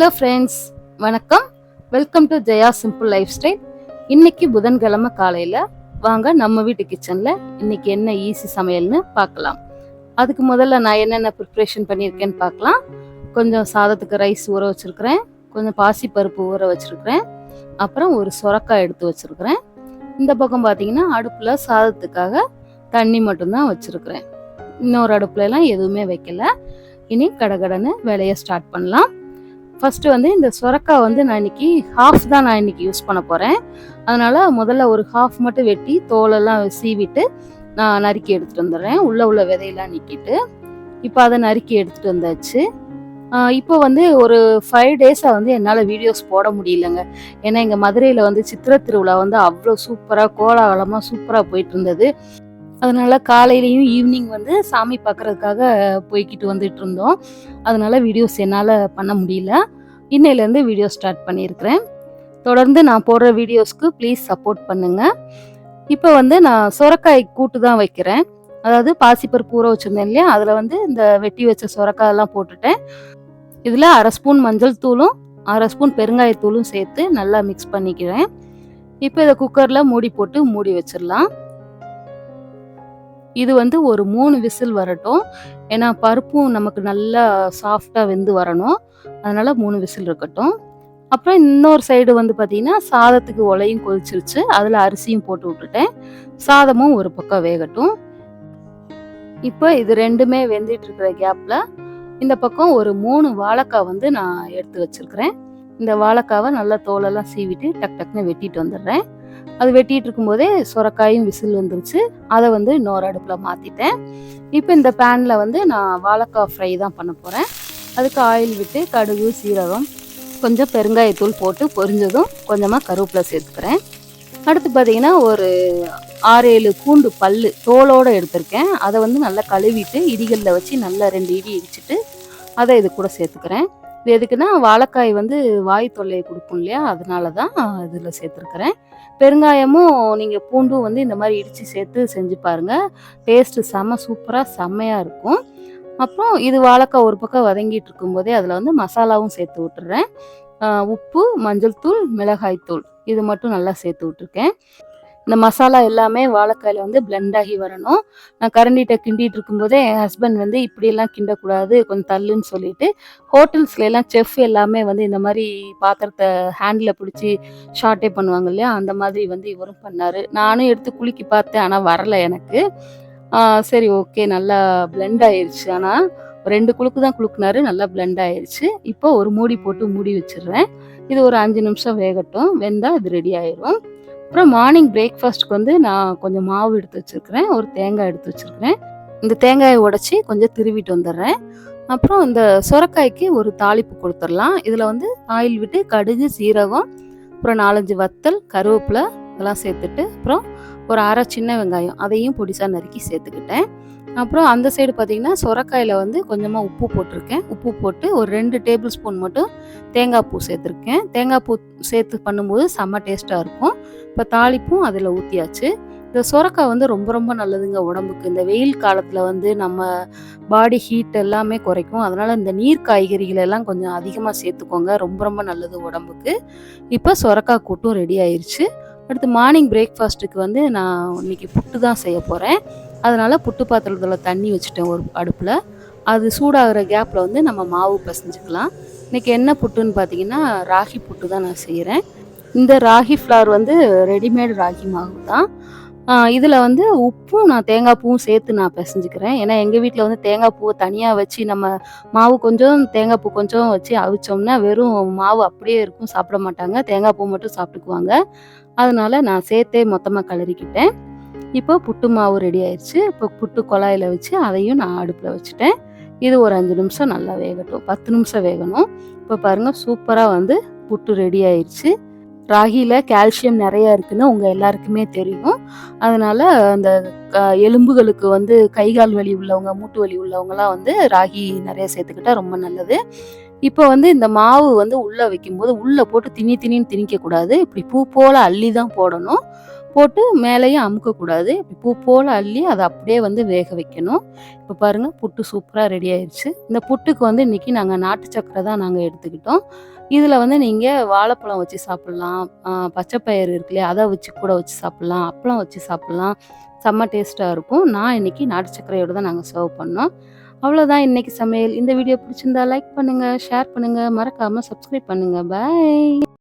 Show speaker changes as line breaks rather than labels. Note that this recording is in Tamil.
ஹலோ ஃப்ரெண்ட்ஸ் வணக்கம். Welcome to Jaya simple lifestyle இன்னைக்கு புதன்கிழமை காலையில் வாங்க நம்ம வீட்டு கிச்சனில் இன்னைக்கு என்ன ஈஸி சமையல்னு பார்க்கலாம். அதுக்கு முதல்ல நான் என்னென்ன ப்ரிப்ரேஷன் பண்ணியிருக்கேன்னு பார்க்கலாம். கொஞ்சம் சாதத்துக்கு ரைஸ் ஊற வச்சுருக்கிறேன். கொஞ்சம் பாசிப்பருப்பு ஊற வச்சுருக்கிறேன். அப்புறம் ஒரு சுரக்காய் எடுத்து வச்சுருக்கிறேன். இந்த பக்கம் பார்த்தீங்கன்னா அடுப்பில் சாதத்துக்காக தண்ணி மட்டும்தான் வச்சுருக்கிறேன். இன்னொரு அடுப்புலலாம் எதுவுமே வைக்கல. இனி கடகடன்னு வேலையை ஸ்டார்ட் பண்ணலாம். ஃபஸ்ட்டு வந்து இந்த சுரக்காய் வந்து நான் இன்னைக்கு ஹாஃப் தான் நான் இன்னைக்கு யூஸ் பண்ண போகிறேன் அதனால் முதல்ல ஒரு ஹாஃப் மட்டும் வெட்டி தோலெல்லாம் சீவிட்டு நான் நறுக்கி எடுத்துகிட்டு வந்துடுறேன். உள்ளே உள்ள விதையெல்லாம் நிற்கிட்டு இப்போ அதை நறுக்கி எடுத்துகிட்டு வந்தாச்சு. இப்போ வந்து ஒரு ஃபைவ் டேஸாக வந்து என்னால் வீடியோஸ் போட முடியலங்க. ஏன்னா எங்கள் மதுரையில் வந்து சித்திரை திருவிழா வந்து அவ்வளோ சூப்பராக கோலாகலமாக சூப்பராக போயிட்டு இருந்தது. அதனால காலையிலையும் ஈவினிங் வந்து சாமி பார்க்கறதுக்காக போய்கிட்டு வந்துட்டு இருந்தோம் அதனால வீடியோஸ் என்னால் பண்ண முடியல. இன்னையிலேருந்து வீடியோ ஸ்டார்ட் பண்ணியிருக்கிறேன். தொடர்ந்து நான் போடுற வீடியோஸ்க்கு ப்ளீஸ் சப்போர்ட் பண்ணுங்கள் இப்போ வந்து நான் சொரக்காய் கூட்டு தான் வைக்கிறேன். அதாவது பாசிப்பருப்பு ஊற வச்சுருந்தேன் இல்லையா? அதில் வந்து இந்த வெட்டி வச்ச சொரக்காயெல்லாம் போட்டுட்டேன். இதில் அரை ஸ்பூன் மஞ்சள் தூளும் அரை ஸ்பூன் பெருங்காயத்தூளும் சேர்த்து நல்லா மிக்ஸ் பண்ணிக்கிறேன். இப்போ இதை குக்கரில் மூடி போட்டு மூடி வச்சிடலாம். இது வந்து ஒரு மூணு விசில் வரட்டும். ஏன்னா பருப்பும் நமக்கு நல்லா சாஃப்டாக வெந்து வரணும். அதனால் மூணு விசில் இருக்கட்டும். அப்புறம் இன்னொரு சைடு வந்து பார்த்தீங்கன்னா சாதத்துக்கு ஒலையும் கொதிச்சிருச்சு. அதில் அரிசியும் போட்டு விட்டுட்டேன். சாதமும் ஒரு பக்கம் வேகட்டும். இப்போ இது ரெண்டுமே வெந்துட்டு இருக்கிற கேப்பில் இந்த பக்கம் ஒரு மூணு வாழைக்காய் வந்து நான் எடுத்து வச்சுருக்கிறேன். இந்த வாழைக்காவை நல்லா தோலெல்லாம் சீவிட்டு டக் டக்குன்னு வெட்டிட்டு வந்துடுறேன். அது வெட்டிகிட்டு இருக்கும்போதே சுரக்காயும் விசில் வந்துருச்சு. அதை வந்து இன்னொரு அடுப்பில் மாற்றிட்டேன் இப்போ இந்த பேனில் வந்து நான் வாழைக்காய் ஃப்ரை தான் பண்ண போகிறேன் அதுக்கு ஆயில் விட்டு கடுகு சீரகம் கொஞ்சம் பெருங்காயத்தூள் போட்டு பொரிஞ்சதும் கொஞ்சமாக கருவேப்பிலை சேர்த்துக்கிறேன். அடுத்து பார்த்தீங்கன்னா ஒரு ஆறு ஏழு பூண்டு பல் தோலோடு எடுத்திருக்கேன். அதை வந்து நல்லா கழுவிட்டு இடிகளில் வச்சு நல்லா ரெண்டு இடி இடிச்சிட்டு அதை இது கூட சேர்த்துக்கிறேன். இது எதுக்குன்னா வாழைக்காய் வந்து வாய் தொல்லையை கொடுக்கும் இல்லையா? அதனால தான் இதில் சேர்த்துருக்குறேன். பெருங்காயமும் நீங்கள் பூண்டும் வந்து இந்த மாதிரி இடித்து சேர்த்து செஞ்சு பாருங்கள் டேஸ்ட்டு செம்ம சூப்பராக செம்மையாக இருக்கும். அப்புறம் இது வாழைக்காய் ஒரு பக்கம் வதங்கிட்டு இருக்கும்போதே அதில் வந்து மசாலாவும் சேர்த்து விட்டுறேன். உப்பு மஞ்சள் தூள் மிளகாய் தூள். இது மட்டும் நல்லா சேர்த்து விட்ருக்கேன் இந்த மசாலா எல்லாமே வாழைக்காயில் வந்து பிளெண்ட் ஆகி வரணும். நான் கரண்டிகிட்ட கிண்டிட்டு இருக்கும்போதே என் ஹஸ்பண்ட் வந்து இப்படியெல்லாம் கிண்டக்கூடாது கொஞ்சம் தள்ளுன்னு சொல்லிட்டு ஹோட்டல்ஸ்ல எல்லாம் செஃப் எல்லாமே வந்து இந்த மாதிரி பாத்திரத்தை ஹேண்டில் பிடிச்சி ஷார்ட்டே பண்ணுவாங்க இல்லையா அந்த மாதிரி வந்து இவரும் பண்ணார். நானும் எடுத்து குலுக்கி பார்த்தேன் ஆனால் வரல எனக்கு. சரி ஓகே நல்லா பிளெண்ட் ஆயிடுச்சு ஆனால் ரெண்டு குழுக்கு தான் குழுக்குனாரு நல்லா பிளெண்ட் ஆயிடுச்சு இப்போ ஒரு மூடி போட்டு மூடி வச்சிடுறேன். இது ஒரு அஞ்சு நிமிஷம் வேகட்டும். வெந்தால் இது ரெடி ஆயிரும். அப்புறம் மார்னிங் பிரேக்ஃபாஸ்ட்டுக்கு வந்து நான் கொஞ்சம் மாவு எடுத்து வச்சிருக்கிறேன். ஒரு தேங்காய் எடுத்து வச்சுருக்கிறேன். இந்த தேங்காயை உடைச்சி கொஞ்சம் திருவிட்டு வந்துடுறேன். அப்புறம் இந்த சுரக்காய்க்கு ஒரு தாளிப்பு கொடுத்துடலாம். இதில் வந்து ஆயில் விட்டு கடுகு சீரகம் அப்புறம் நாலஞ்சு வத்தல் கருவேப்பிலை இதெல்லாம் சேர்த்துட்டு அப்புறம் ஒரு அரை சின்ன வெங்காயம் அதையும் பொடிசாக நறுக்கி சேர்த்துக்கிட்டேன். அப்புறம் அந்த சைடு பார்த்தீங்கன்னா சுரக்காயில் வந்து கொஞ்சமாக உப்பு போட்டிருக்கேன். உப்பு போட்டு ஒரு ரெண்டு டேபிள் ஸ்பூன் மட்டும் தேங்காய் பூ சேர்த்துருக்கேன். தேங்காய் பூ சேர்த்து பண்ணும்போது செம்ம டேஸ்ட்டாக இருக்கும். இப்போ தாளிப்பும் அதில் ஊற்றியாச்சு இந்த சுரக்காய் வந்து ரொம்ப ரொம்ப நல்லதுங்க உடம்புக்கு. இந்த வெயில் காலத்தில் வந்து நம்ம பாடி ஹீட் எல்லாமே குறைக்கும். அதனால் இந்த நீர் காய்கறிகள் எல்லாம் கொஞ்சம் அதிகமாக சேர்த்துக்கோங்க. ரொம்ப ரொம்ப நல்லது உடம்புக்கு. இப்போ சுரக்காய் கூட்டும் ரெடி ஆயிடுச்சு அடுத்து மார்னிங் பிரேக்ஃபாஸ்ட்டுக்கு வந்து நான் இன்னைக்கு புட்டு தான் செய்ய போகிறேன் அதனால் புட்டு பாத்திரத்தில் தண்ணி வச்சுட்டேன் ஒரு அடுப்பில். அது சூடாகிற கேப்பில் வந்து நம்ம மாவு பிசைஞ்சுக்கலாம். இன்றைக்கி என்ன புட்டுன்னு பார்த்தீங்கன்னா ராகி புட்டு தான் நான் செய்கிறேன் இந்த ராகி ஃப்ளார் வந்து ரெடிமேட் ராகி மாவு தான் இதில் வந்து உப்பும் நான் தேங்காய் பூவும் சேர்த்து நான் பிசைஞ்சுக்கிறேன். ஏன்னா எங்கள் வீட்டில் வந்து தேங்காய் பூவை தனியாக வச்சு நம்ம மாவு கொஞ்சம் தேங்காய் பூ கொஞ்சம் வச்சு அவிச்சோம்னா வெறும் மாவு அப்படியே இருக்கும் சாப்பிட மாட்டாங்க. தேங்காய் பூ மட்டும் சாப்பிட்டுக்குவாங்க. அதனால நான் சேர்த்தே மொத்தமாக கலரிக்கிட்டேன். இப்போ புட்டு மாவு ரெடி ஆயிடுச்சு இப்போ புட்டு குழாயில் வச்சு அதையும் நான் அடுப்பில் வச்சுட்டேன். இது ஒரு அஞ்சு நிமிஷம் நல்லா வேகட்டும். பத்து நிமிஷம் வேகணும். இப்போ பாருங்கள் சூப்பராக வந்து புட்டு ரெடி ஆயிடுச்சு ராகியில் கால்சியம் நிறையா இருக்குன்னு உங்கள் எல்லாருக்குமே தெரியும். அதனால் அந்த எலும்புகளுக்கு வந்து கை கால் வலி உள்ளவங்க மூட்டு வலி உள்ளவங்கலாம் வந்து ராகி நிறைய சேர்த்துக்கிட்டா ரொம்ப நல்லது. இப்போ வந்து இந்த மாவு வந்து உள்ளே வைக்கும்போது உள்ளே போட்டு திணி திணின்னு திணிக்கக்கூடாது. இப்படி பூ போல் அள்ளி தான் போடணும். போட்டு மேலேயும் அமுக்கக்கூடாது. பூ போல் அள்ளி அதை அப்படியே வந்து வேக வைக்கணும். இப்போ பாருங்கள் புட்டு சூப்பராக ரெடி ஆயிடுச்சு. இந்த புட்டுக்கு வந்து இன்றைக்கி நாங்கள் நாட்டு சக்கரை தான் நாங்கள் எடுத்துக்கிட்டோம். இதில் வந்து நீங்கள் வாழைப்பழம் வச்சு சாப்பிட்லாம். பச்சைப்பயிறு இருக்கு இல்லையா அதை வச்சு கூட வச்சு சாப்பிட்லாம். அப்பளம் வச்சு சாப்பிட்லாம். செம்ம டேஸ்ட்டாக இருக்கும். நான் இன்றைக்கி நாட்டு சக்கரையோடு தான் நாங்கள் சர்வ் பண்ணோம். அவ்வளோதான் இன்றைக்கி சமையல். இந்த வீடியோ பிடிச்சிருந்தா லைக் பண்ணுங்கள் ஷேர் பண்ணுங்கள் மறக்காமல் சப்ஸ்கிரைப் பண்ணுங்கள் பாய்